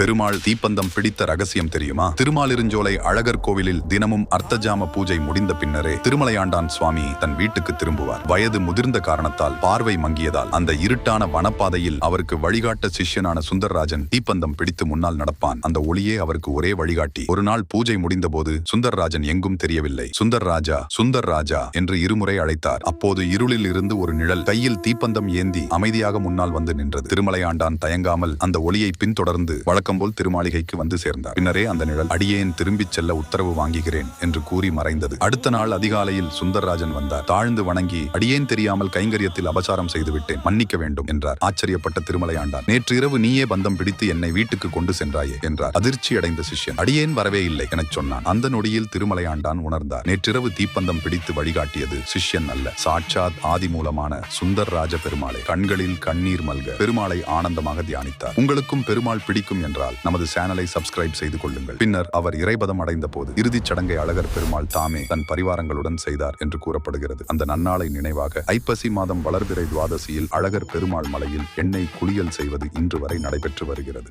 பெருமாள் தீப்பந்தம் பிடித்த ரகசியம் தெரியுமா? திருமாலிருஞ்சோலை அழகர் கோவிலில் தினமும் அர்த்தஜாம பூஜை முடிந்த பின்னரே திருமலையாண்டான் சுவாமி தன் வீட்டுக்கு திரும்புவார். வயது முதிர்ந்த காரணத்தால் பார்வை மங்கியதால் அந்த இருட்டான வனப்பாதையில் அவருக்கு வழிகாட்ட சிஷ்யனான சுந்தர்ராஜன் தீப்பந்தம் பிடித்து முன்னால் நடப்பான். அந்த ஒளியே அவருக்கு ஒரே வழிகாட்டி. ஒரு நாள் பூஜை முடிந்தபோது சுந்தர்ராஜன் எங்கும் தெரியவில்லை. சுந்தர் ராஜா சுந்தர் ராஜா என்று இருமுறை அழைத்தார். அப்போது இருளில் இருந்து ஒரு நிழல் கையில் தீப்பந்தம் ஏந்தி அமைதியாக முன்னால் வந்து நின்றது. திருமலையாண்டான் தயங்காமல் அந்த ஒளியை பின்தொடர்ந்து வழக்கம்போல் திருமாளிகைக்கு வந்து சேர்ந்தார். பின்னரே அந்த நிழல் அடியேன் திரும்பிச் செல்ல உத்தரவு வாங்குகிறேன் என்று கூறி மறைந்தது. அடுத்த நாள் அதிகாலையில் சுந்தரராஜன் வந்தார். தாழ்ந்து வணங்கி அடியேன் தெரியாமல் கைங்கரியத்தில் அபசாரம் செய்துவிட்டேன் மன்னிக்க வேண்டும் என்றார். ஆச்சரியப்பட்ட திருமலையாண்டான் நேற்று இரவு நீயே பந்தம் பிடித்து என்னை வீட்டுக்கு கொண்டு சென்றாயே என்றார். அதிர்ச்சி அடைந்த சிஷ்யன் அடியேன் வரவே இல்லை எனச் சொன்னான். அந்த நொடியில் திருமலையாண்டான் உணர்ந்தார். நேற்றிரவு தீப்பந்தம் பிடித்து வழிகாட்டியது சிஷ்யன் அல்ல சாட்சாத் ஆதி மூலமான சுந்தர் ராஜ பெருமாளை. கண்களில் கண்ணீர் மல்க பெருமாளை ஆனந்தமாக தியானித்தார். உங்களுக்கும் பெருமாள் பிடிக்கும் என்றால் நமது சேனலை சப்ஸ்கிரைப் செய்து கொள்ளுங்கள். பின்னர் அவர் இறைபதம் அடைந்த போது இறுதிச் சடங்கை அழகர் பெருமாள் தாமே தன் பரிவாரங்களுடன் செய்தார் என்று கூறப்படுகிறது. அந்த நன்னாளை நினைவாக ஐப்பசி மாதம் வளர்பிறை துவாதசியில் அழகர் பெருமாள் மலையில் எண்ணெய் குளியல் செய்வது இன்று வரை நடைபெற்று வருகிறது.